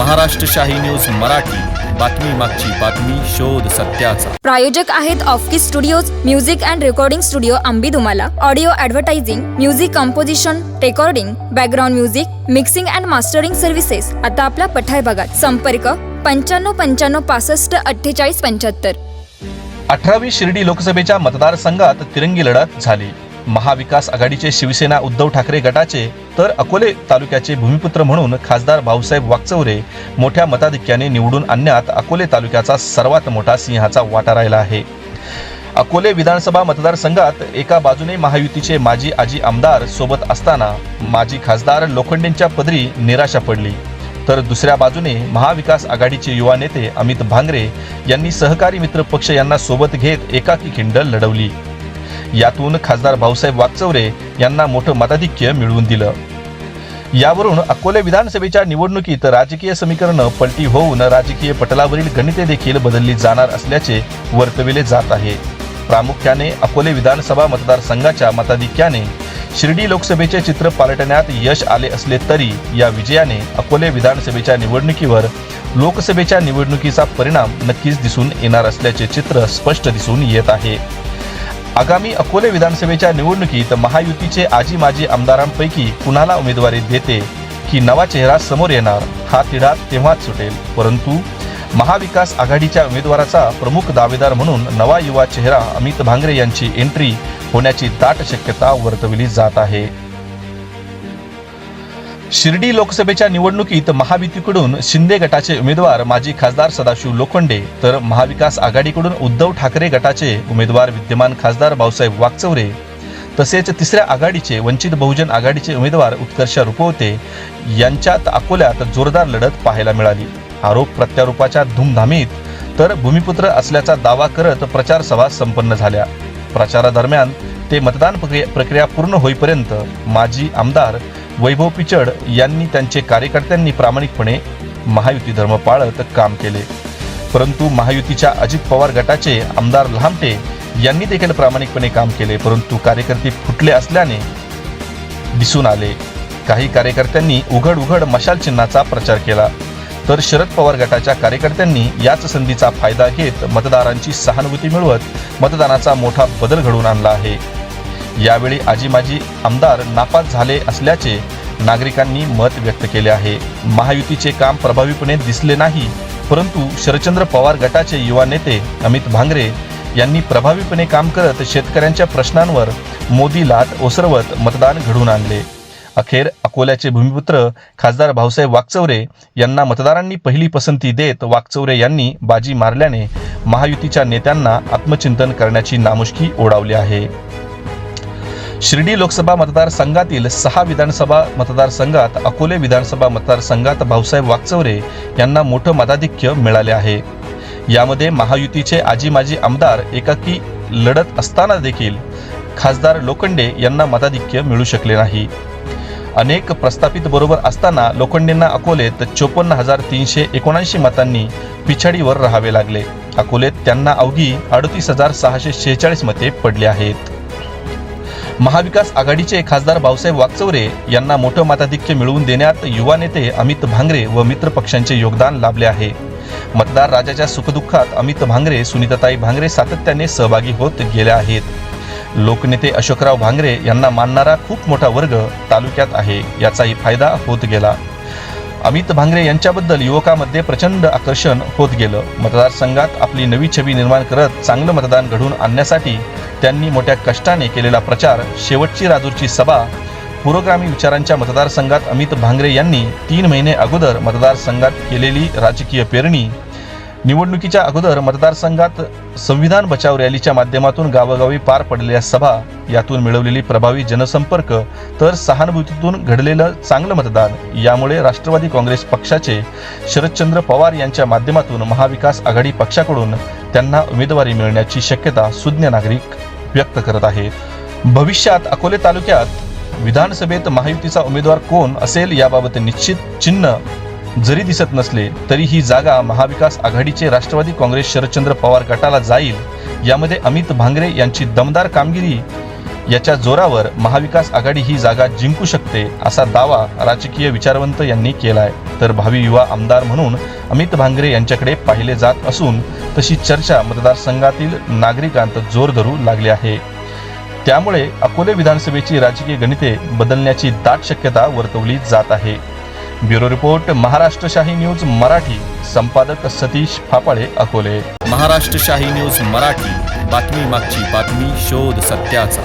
महाराष्ट्र शाही न्यूज मराठी. बातमी मागची बातमी शोध सत्याचा. प्रायोजक आहेत ऑफकी studios music and recording studio Ambi तुम्हाला audio advertising music composition recording background music mixing and mastering services आता आपला पठाय भागात संपर्क पंच्याण्णव पंच्याण्णव पासष्ट अठ्ठेचाळीस पंच्याहत्तर. अठरावी शिर्डी लोकसभेच्या मतदारसंघात तिरंगी लढत झाली. महाविकास आघाडीचे शिवसेना उद्धव ठाकरे गटाचे तर अकोले तालुक्याचे भूमिपुत्र म्हणून खासदार भाऊसाहेब वाकचौरे मोठ्या मताधिक्याने निवडून आणण्यात अकोले तालुक्याचा सर्वात मोठा सिंहाचा वाटा राहिला आहे. अकोले विधानसभा मतदारसंघात एका बाजूने महायुतीचे माजी आजी आमदार सोबत असताना माजी खासदार लोखंडेंच्या पदरी निराशा पडली. तर दुसऱ्या बाजूने महाविकास आघाडीचे युवा नेते अमित भांगरे यांनी सहकारी मित्र पक्ष यांना सोबत घेत एकाकी खिंड लढवली. यातून खासदार भाऊसाहेब वाकचौरे यांना मोठं मताधिक्य मिळवून दिलं. यावरून अकोले विधानसभेच्या निवडणुकीत राजकीय समीकरणं पलटी होऊन राजकीय पटलावरील गणिते देखील बदलली जाणार असल्याचे वर्तविले जात आहे. प्रामुख्याने अकोले विधानसभा मतदारसंघाच्या मताधिक्याने शिर्डी लोकसभेचे चित्र पालटण्यात यश आले असले तरी या विजयाने अकोले विधानसभेच्या निवडणुकीवर लोकसभेच्या निवडणुकीचा परिणाम नक्कीच दिसून येणार असल्याचे चित्र स्पष्ट दिसून येत आहे. आगामी अकोले विधानसभेच्या निवडणुकीत महायुतीचे आजी माजी आमदारांपैकी कुणाला उमेदवारी देते की नवा चेहरा समोर येणार हा तिढा तेव्हाच सुटेल. परंतु महाविकास आघाडीच्या उमेदवाराचा प्रमुख दावेदार म्हणून नवा युवा चेहरा अमित भांगरे यांची एंट्री होण्याची दाट शक्यता वर्तवली जात आहे. शिर्डी लोकसभेच्या निवडणुकीत महायुतीकडून शिंदे गटाचे उमेदवार माजी खासदार सदाशिव लोखंडे तर महाविकास आघाडीकडून उद्धव ठाकरे गटाचे उमेदवार विद्यमान खासदार भाऊसाहेब वागचौरे तसेच तिसऱ्या आघाडीचे वंचित बहुजन आघाडीचे उमेदवार उत्कर्ष रुपवते यांच्यात अकोल्यात जोरदार लढत पाहायला मिळाली. आरोप प्रत्यारोपाच्या धूमधामीत तर भूमिपुत्र असल्याचा दावा करत प्रचार सभा संपन्न झाल्या. प्रचारादरम्यान ते मतदान प्रक्रिया प्रक्रिया पूर्ण होईपर्यंत माजी आमदार वैभव पिचड यांनी त्यांचे कार्यकर्त्यांनी प्रामाणिकपणे महायुती धर्म पाळत काम केले. परंतु महायुतीच्या अजित पवार गटाचे आमदार लहामटे यांनी देखील प्रामाणिकपणे काम केले परंतु कार्यकर्ते फुटले असल्याने दिसून आले. काही कार्यकर्त्यांनी उघड उघड मशाल चिन्हाचा प्रचार केला. तर शरद पवार गटाच्या कार्यकर्त्यांनी याच संधीचा फायदा घेत मतदारांची सहानुभूती मिळवत मतदानाचा मोठा बदल घडवून आणला आहे. यावेळी आजी माजी आमदार नापास झाले असल्याचे नागरिकांनी मत व्यक्त केले आहे. महायुतीचे काम प्रभावीपणे दिसले नाही परंतु शरदचंद्र पवार गटाचे युवा नेते अमित भांगरे यांनी प्रभावीपणे काम करत शेतकऱ्यांच्या प्रश्नांवर मोदी लाट ओसरवत मतदान घडवून आणले. अखेर अकोल्याचे भूमिपुत्र खासदार भाऊसाहेब वाकचौरे यांना मतदारांनी पहिली पसंती देत वाकचौरे यांनी बाजी मारल्याने महायुतीच्या नेत्यांना आत्मचिंतन करण्याची नामुष्की ओढावली आहे. शिर्डी लोकसभा मतदारसंघातील सहा विधानसभा मतदारसंघात अकोले विधानसभा मतदारसंघात भाऊसाहेब वाकचवरे यांना मोठं मताधिक्य मिळाले आहे. यामध्ये महायुतीचे आजी माजी आमदार एकाकी लढत असताना देखील खासदार लोखंडे यांना मताधिक्य मिळू शकले नाही. अनेक प्रस्थापित बरोबर असताना लोखंडेंना अकोलेत चोपन्न हजार तीनशे एकोणऐंशी मतांनी पिछाडीवर राहावे लागले. अकोलेत त्यांना अवघी अडतीस हजार सहाशे शेहेचाळीस मते पडली आहेत. महाविकास आघाडीचे खासदार भाऊसाहेब वाकचौरे यांना मोठं मताधिक्य मिळवून देण्यात युवा नेते अमित भांगरे व मित्र पक्षांचे योगदान लाभले आहे. मतदार राजाच्या सुखदुःखात अमित भांगरे सुनीताताई भांगरे सातत्याने सहभागी होत गेले आहेत. लोकनेते अशोकराव भांगरे यांना मानणारा खूप मोठा वर्ग तालुक्यात आहे याचाही फायदा होत गेला. अमित भांगरे यांच्याबद्दल युवकामध्ये प्रचंड आकर्षण होत गेलं. मतदारसंघात आपली नवी छबी निर्माण करत चांगलं मतदान घडवून आणण्यासाठी त्यांनी मोठ्या कष्टाने केलेला प्रचार शेवटची राजूरची सभा पुरोगामी विचारांच्या मतदारसंघात अमित भांगरे यांनी तीन महिने अगोदर मतदारसंघात केलेली राजकीय पेरणी निवडणुकीच्या अगोदर मतदारसंघात संविधान बचाव रॅलीच्या माध्यमातून गावोगावी पार पडलेल्या सभा यातून मिळवलेली प्रभावी जनसंपर्क तर सहानुभूतीतून घडलेलं चांगलं मतदान यामुळे राष्ट्रवादी काँग्रेस पक्षाचे शरदचंद्र पवार यांच्या माध्यमातून महाविकास आघाडी पक्षाकडून त्यांना उमेदवारी मिळण्याची शक्यता सुज्ञ नागरिक व्यक्त करत आहेत. भविष्यात अकोले तालुक्यात विधानसभेत महायुतीचा उमेदवार कोण असेल याबाबत निश्चित चिन्ह जरी दिसत नसले तरी ही जागा महाविकास आघाडीचे राष्ट्रवादी काँग्रेस शरदचंद्र पवार गटाला जाईल यामध्ये अमित भांगरे यांची दमदार कामगिरी याच्या जोरावर महाविकास आघाडी ही जागा जिंकू शकते असा दावा राजकीय विचारवंत यांनी केलाय. तर भावी युवा आमदार म्हणून अमित भांगरे यांच्याकडे पाहिले जात असून तशी चर्चा मतदारसंघातील नागरिकांत जोर धरू लागली आहे. त्यामुळे अकोले विधानसभेची राजकीय गणिते बदलण्याची दाट शक्यता वर्तवली जात आहे. ब्युरो रिपोर्ट महाराष्ट्र शाही न्यूज मराठी. संपादक सतीश फापाळे अकोले. महाराष्ट्र शाही न्यूज मराठी. बातमी मागची बातमी शोध सत्याचा.